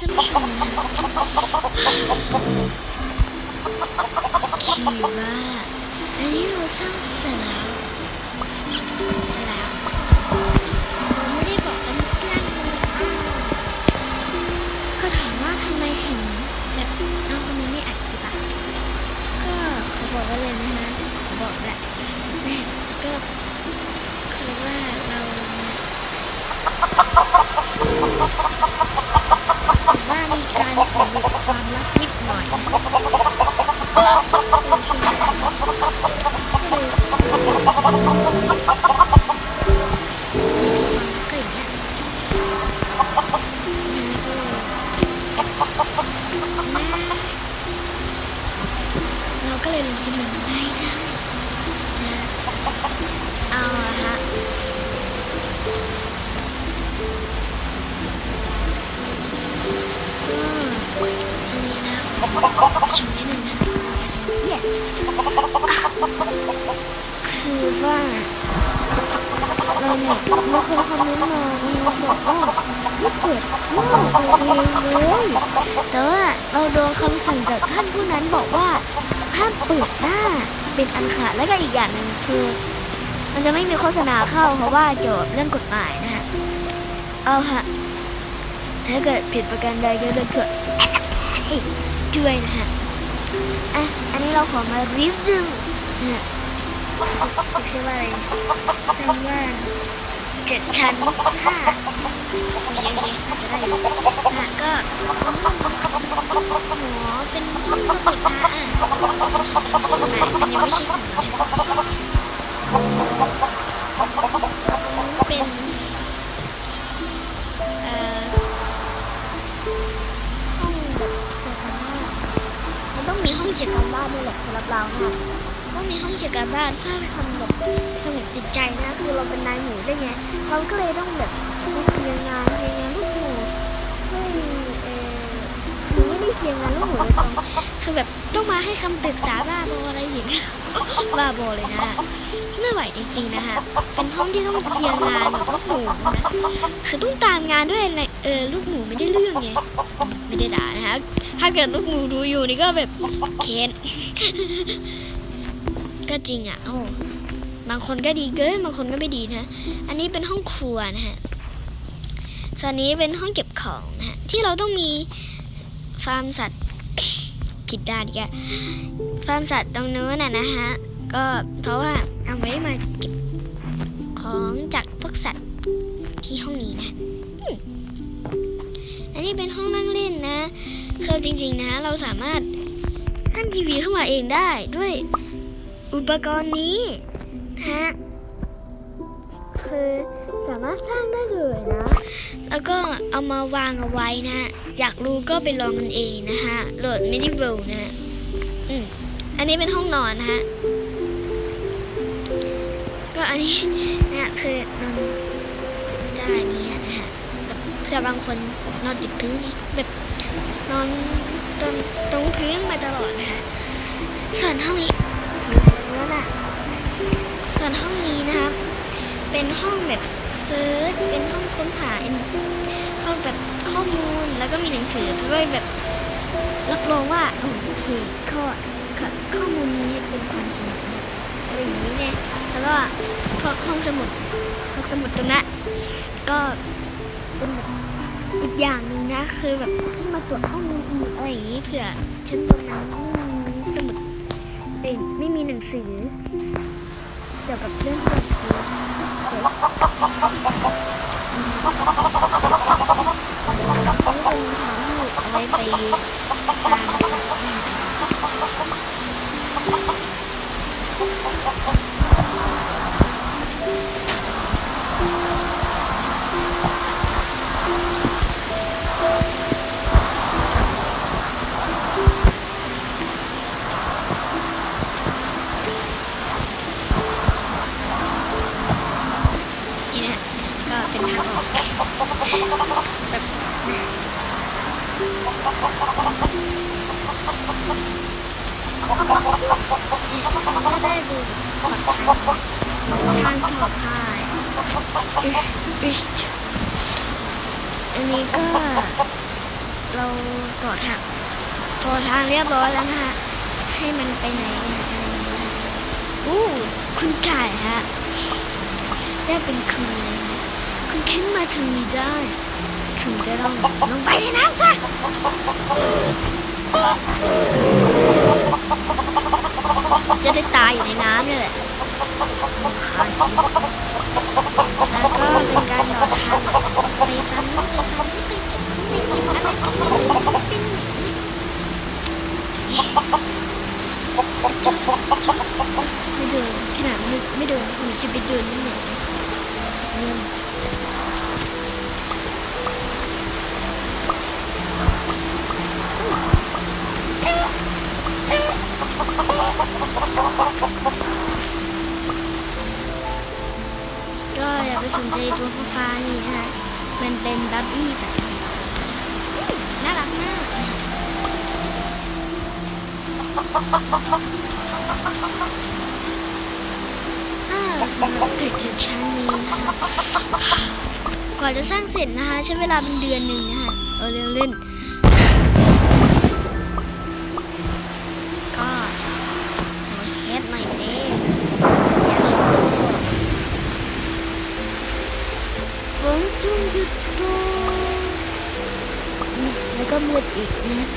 ท่านผู้ชมนะคือว่าอันนี้เราสร้างเสร็จแล้วเสร็จแล้วเราไม่ได้บอกกันแกล้งเลยอ้าวคือถามว่าทำไมถึงแบบน้องคนนี้ไม่อัดคลิปอะก็ขอบอกไว้เลยนะฮะขอบอกแหละแม่ก็คือว่าเราเนี่ย ว่ามีการปกปิดความลับนิดหน่อยนะก็อย่างเงี้ยเราก็เลยลงคลิปมัน คือว่าเราเนี่ยมีคนคอมเมนต์มาเราบอกว่าไม่เปิดหน้าตัวเองเลยแต่ว่าเราโดนคำสั่งจากท่านผู้นั้นบอกว่าห้ามเปิดหน้าเป็นอันขาดแล้วก็อีกอย่างหนึ่งคือ มันจะไม่มีโฆษณาเข้าเพราะว่าเกี่ยวกับเรื่องกฎหมายนะฮะเอาฮะถ้าเกิดผิดประการใดก็จะเกิดด้วยนะฮะ อะอันนี้เราขอมารีวิวนะฮะสึกชื่อว่าอะไรคำว่าเจ็ดชั้นห้าโอเคโอเคจะได้อยู่นะก็หมอเป็นห้องสมุดนะอะมันยังไม่ใช่ขอ เขียนการบ้านด้วยแหละสำหรับเรานะต้องมีห้องเขียนการบ้านเพื่อทำแบบสงบจิตใจนะ คือเราเป็นนายหมูได้ไงเราก็เลยต้องแบบมาเคลียร์งานเคลียร์งานลูกหมูให้เออคือไม่ได้เคลียร์งานลูกหมูโดยตรงคือแบบต้องมาให้คำปรึกษาบ้าบออะไรอย่างเงี้ยบ้าบอเลยนะไม่ไหวจริงๆนะคะเป็นห้องที่ต้องเคลียร์งานแบบลูกหมูนะคือต้องตามงานด้วยใน เออลูกหมูไม่ได้เรื่องไงไม่ได้ด่านะคะถ้าเกิดลูกหมูดูอยู่นี่ก็แบบเค้นก็จริงอะโอ้บางคนก็ดีเกินบางคนก็ไม่ดีนะ อันนี้เป็นห้องครัวนะฮะส่วนนี้เป็นห้องเก็บของนะฮะที่เราต้องมีฟาร์มสัตว์ผิดด้านอีกอะฟาร์มสัตว์ตรงนู้นน่ะนะฮะก็เพราะว่าเอาไว้มาเก็บของจากพวกสัตว์ที่ห้องนี้นะ นี่เป็นห้องนั่งเล่นนะคือจริงๆนะ เราสามารถสร้างทีวีขึ้นมาเองได้ด้วยอุปกรณ์นี้ฮะคือสามารถสร้างได้เลยนะ แล้วก็เอามาวางเอาไว้นะ อยากรู้ก็ไปลองกันเองนะฮะโหลด m e d i v a l นะฮะอืมอันนี้เป็นห้องนอนนะฮะก็อันนี้นะคือนอนได้นี้ เผื่อบางคนนอนติดพื้นแบบนอนตรงตรงพื้นมาตลอดนะคะส่วนห้องนี้คิวแล้วน่ะส่วนห้องนี้นะคะเป็นห้องแบบเซิร์ชเป็นห้องค้นหาห้องแบบข้อมูลแล้วก็มีหนังสือด้วยแบบรับรองว่าโอเคข้อข้อข้อมูลนี้เป็นความจริงอะไรอย่างนี้ไงแล้วก็ห้องสมุดห้องสมุดตรงนั้นก็ เป็นแบบอีกอย่างหนึ่งนะคือแบบให้มาตรวจข้อมูลอีกอะไรอย่างนี้เผื่อชั้นตรงนั้นไม่มีสมุดเอ็ไม่มีหนังสือเกี่ยวกับเรื่องการซื้อเดี๋ยวนี่เป็นทางที่เอาไว้ไปตาม ก็ได้ดูปลอดภัยทางปลอดภัยอีกอันนี้ก็เราต่อทางต่อทางเรียบร้อยแล้วนะฮะ ให้มันไปไหนเนี่ยอู้คุณไก่ฮะ ได้เป็นคุณเลยน คุณขึ้นมาทางนี้ได้ คุณก็ต้องลงไปในน้ำซะจะได้ตายอยู่ในน้ำนี่แหละขาด ก็อย่าไปสนใจตัวฟ้าๆนี่นะมันเป็นบับบี้สายพันธุ์น่ารักมากอ่าสำหรับตึกจะชั้นนี้นะคะกว่าจะสร้างเสร็จนะคะใช้เวลาเป็นเดือนหนึ่งนะคะ เอาเร็วเล่น ก็มืดอีกนะ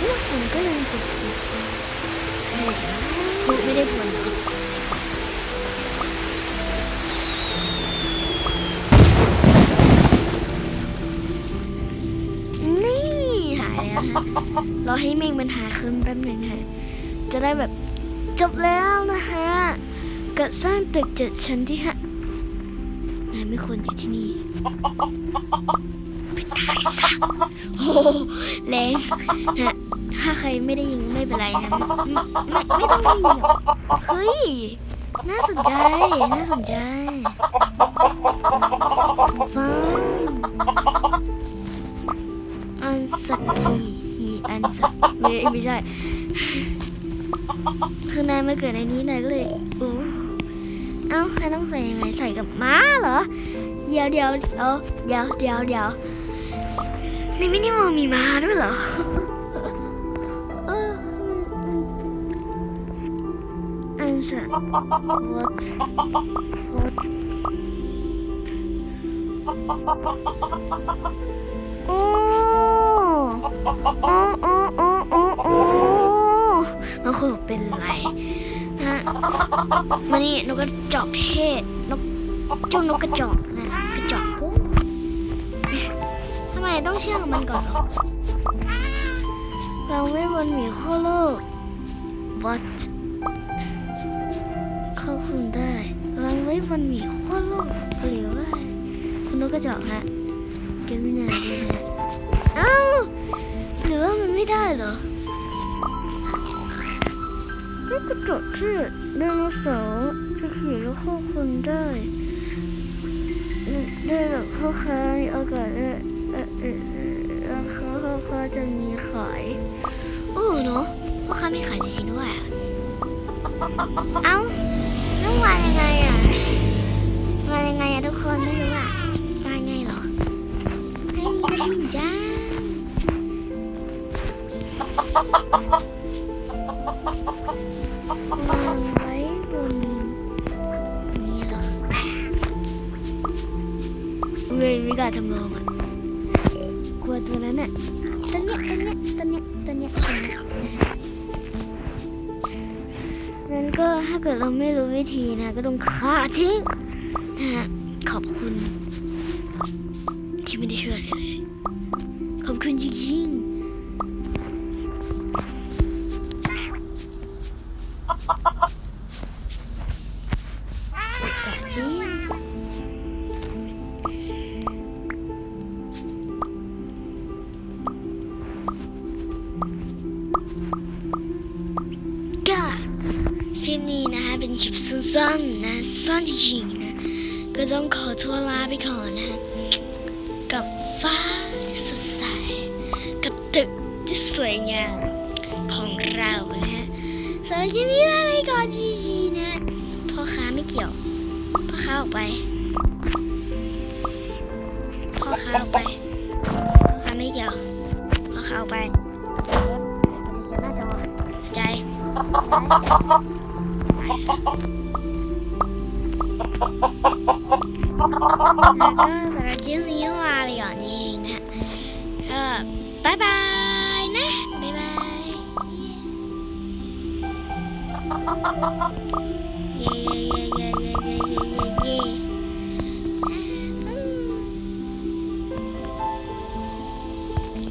เนี่ยฝนก็ยังตกอยู่เฮ้ยพูดไม่ได้ผลนี่หายแล้วค่ะรอให้เมฆมันหาคืนแป๊บหนึ่งค่ะจะได้แบบ จบแล้วนะคะกับสร้างตึกเจ็ดชั้นที่ฮะนายไม่ควรอยู่ที่นี่ไปตายซะโอ้โหแรงฮะถ้าใครไม่ได้ยินไม่เป็นไรนะไม่ไม่ไม่ต้องได้ยินหรอกเฮ้ย น่าสนใจ น่าสนใจฟังอันสักทีฮีอันสักไม่ไม่ใช่ คือนายมาเกิดในนี้นายก็เลยอู้เอ้านายต้องใส่ยังไงใส่กับม้าเหรอ เดี๋ยวเดี๋ยวเออเดี๋ยวเดี๋ยวเดี๋ยวในมินิมอลมีม้าด้วยเหรอเออมันอันสัก what what โอ้โอ้โอ้โอ้โอ้โอ้ คนบอเป็นไรฮะมานี่นกกระจอกเทศนกเจ้านกกระจอกนะกระจอกปุ๊ทำไมต้องเชื่อมันก่อนเหรอเราไม่บนหมีข้อโลก what เข้าคุณได้วาไว้บนหมีข้อโลกหรือว่าคุณนกกระจอกฮะเก็บไม่นานด้วยฮะอ้าวหรือว่ามันไม่ได้เหรอ นี่กระจกที่ไดโนเสาร์จะขี่ล้วเข้าคนได้ได้แบบพ่อค้ามีโอกาสได้เออเออเอ่อราคาพ่อค้าจะมีขายโอ้เนาะพ่อค้ามีขายจริงๆด้วยเอ้าแล้ววางยังไงอะวางยังไงอะทุกคนไม่รู้อะวางไงหรอให้มีกระดิ่งจ้าวาง ไว้บนนี้เหรอเว้ยไม่กล้าทำลองอะกลัวตัวนั้นอะตัวเนี้ยตัวเนี้ยตัวเนี้ยตัวเนี้ยตัวเนี้ยนั้นก็ถ้าเกิดเราไม่รู้วิธีนะ ก็ต้องฆ่าทิ้งนะฮะขอบคุณ ที่ไม่ได้ช่วยเลยขอบคุณจริงๆ ปนี้นะคะเป็นคลิปสั้นๆนะสั้นจริงๆนะก็ต้องขอตัวลาไปก่อนนะกับฟ้าที่สดใส กับตึกที่สวยงามของเรานะฮะสำำหรับคลิปนี้ลาไปก่อนจีจีนะพ่อค้าไม่เกี่ยวพ่อค้าออกไปพ่อค้าออกไปพ่อค้าไม่เกี่ยวพ่อค้าออกไปเดี๋ยวจะเขียนหน้าจอเข้าใจไปซะแล้วก็ สำหรับคลิปนี้ลาไปก่อนเองนะเออบายบายนะบายบายเย้เย้เย้เย้เย้เย้เย้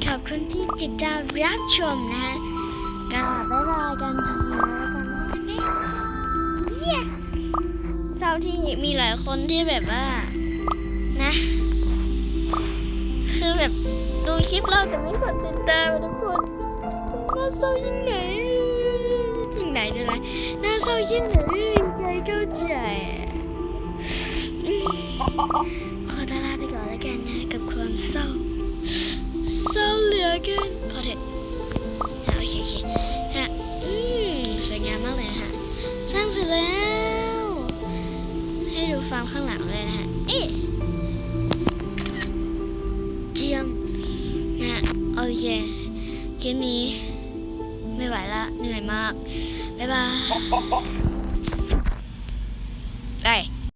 ขอบคุณที่ติดตามรับชมนะก็บายบายกันาที่มีหลายคนที่แบบว่า นะ คือแบบดูคลิปเราแต่ไม่กดติดตามทุกคนน่าเศร้ายิ่งไหนยิ่งไหนด้วยนะน่าเศร้ายิ่งไหนไม่มีใครเข้าใจขอตาลาไปก่อนแล้วกันนะกับความเศร้าเศร้าเหลือเกิน ฟาร์มข้างหลังเลยนะฮะเอ๊ะเจียมนะฮะโอเคคลิปนี้ ไม่ไหวละเหนื่อยมาก บ๊ายบาย